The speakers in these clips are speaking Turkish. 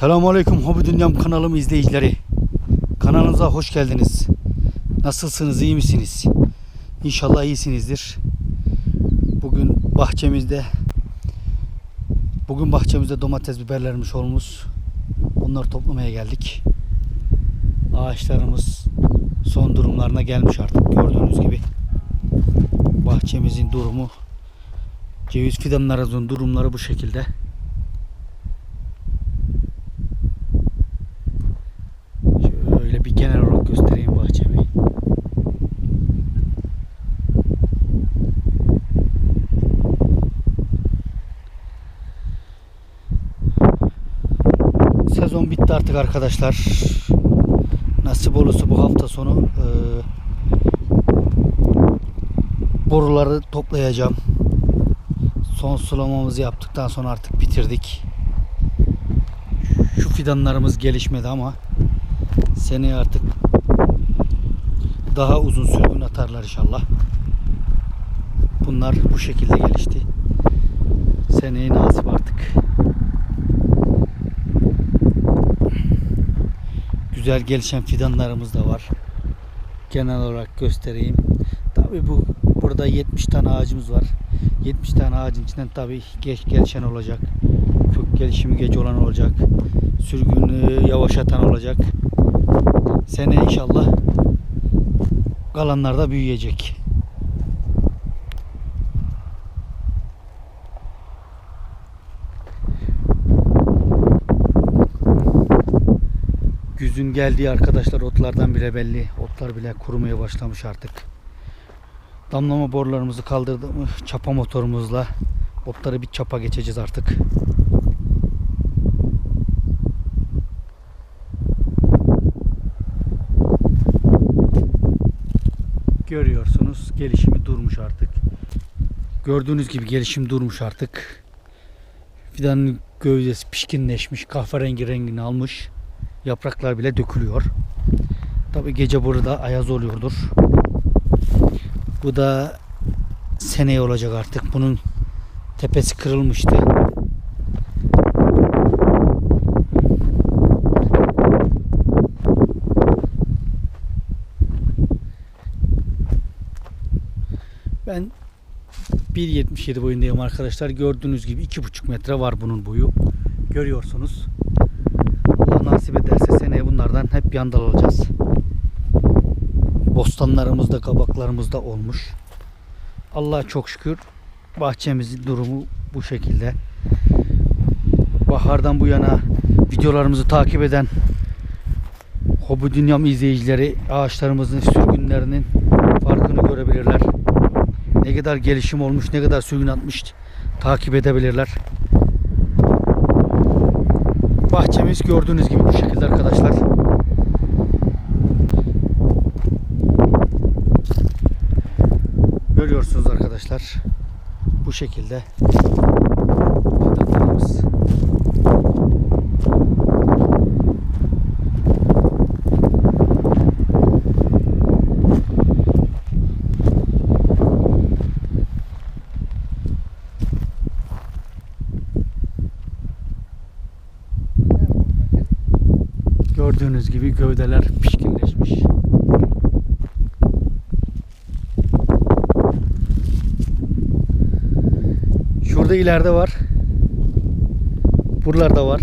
Selamünaleyküm Hobi Dünyam kanalım izleyicileri. Kanalımıza hoş geldiniz. Nasılsınız, iyi misiniz? İnşallah iyisinizdir. Bugün bahçemizde Bugün bahçemizde domates biberlerimiz olmuş. Onları toplamaya geldik. Ağaçlarımız son durumlarına gelmiş artık gördüğünüz gibi. Bahçemizin durumu ceviz fidanlarımızın durumları bu şekilde. Şöyle bir genel olarak göstereyim bahçemi. Sezon bitti artık arkadaşlar. Nasip olursa bu hafta sonu eee, boruları toplayacağım. Son sulamamızı yaptıktan sonra artık bitirdik. Şu fidanlarımız gelişmedi ama seneye artık daha uzun sürgün atarlar inşallah. Bunlar bu şekilde gelişti. Seneye nasip artık. Güzel gelişen fidanlarımız da var. Genel olarak göstereyim. Tabi bu burada 70 tane ağacımız var. 70 tane ağacın içinden tabi geç gelişen olacak. Kök gelişimi geç olan olacak. Sürgünü yavaşatan olacak. Sene inşallah kalanlar da büyüyecek. Güzün geldiği arkadaşlar otlardan bile belli. Otlar bile kurumaya başlamış artık. Damlama borularımızı kaldırdık mı çapa motorumuzla otları bir çapa geçeceğiz artık. Görüyorsunuz gelişimi durmuş artık. Gördüğünüz gibi gelişim durmuş artık. Fidanın gövdesi pişkinleşmiş, kahverengi rengini almış. Yapraklar bile dökülüyor. Tabi gece burada ayaz oluyordur. Bu da seneye olacak artık. Bunun tepesi kırılmıştı. Ben 1.77 boyundayım arkadaşlar. Gördüğünüz gibi 2.5 metre var bunun boyu. Görüyorsunuz. Nasip ederse seneye bunlardan hep yandal alacağız. Bostanlarımızda, kabaklarımızda olmuş. Allah'a çok şükür bahçemizin durumu bu şekilde. Bahardan bu yana videolarımızı takip eden Hobi Dünyam izleyicileri ağaçlarımızın sürgünlerinin farkını görebilirler. Ne kadar gelişim olmuş, ne kadar sürgün atmış takip edebilirler. Bahçemiz gördüğünüz gibi bu şekilde arkadaşlar. Görüyorsunuz arkadaşlar. Bu şekilde fidanlarımız. Gördüğünüz gibi gövdeler pişkinleşmiş. Şurada ileride var. Buralarda var.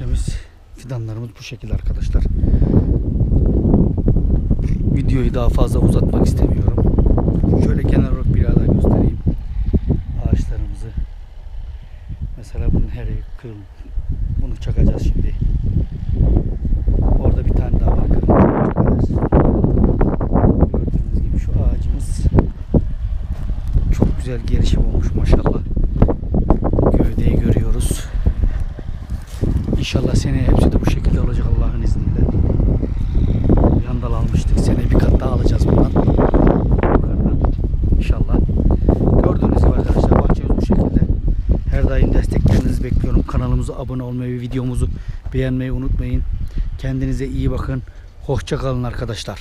bahçemiz fidanlarımız bu şekilde arkadaşlar. Videoyu daha fazla uzatmak istemiyorum. Şöyle genel olarak bir daha göstereyim. Ağaçlarımızı. Mesela bunun her kırıl. Bunu çakacağız şimdi. Orada bir tane daha var. Gördüğünüz gibi şu ağacımız çok güzel gelişim olmuş maşallah. Gövdeyi görüyoruz. İnşallah seneye hepsi de bu şekilde olacak Allah'ın izniyle. Yandal almıştık. Seneye bir kat daha alacağız bundan. Yukarıdan. İnşallah. Gördüğünüz gibi arkadaşlar bahçemiz bu şekilde. Her daim desteklerinizi bekliyorum. Kanalımıza abone olmayı ve videomuzu beğenmeyi unutmayın. Kendinize iyi bakın. Hoşça kalın arkadaşlar.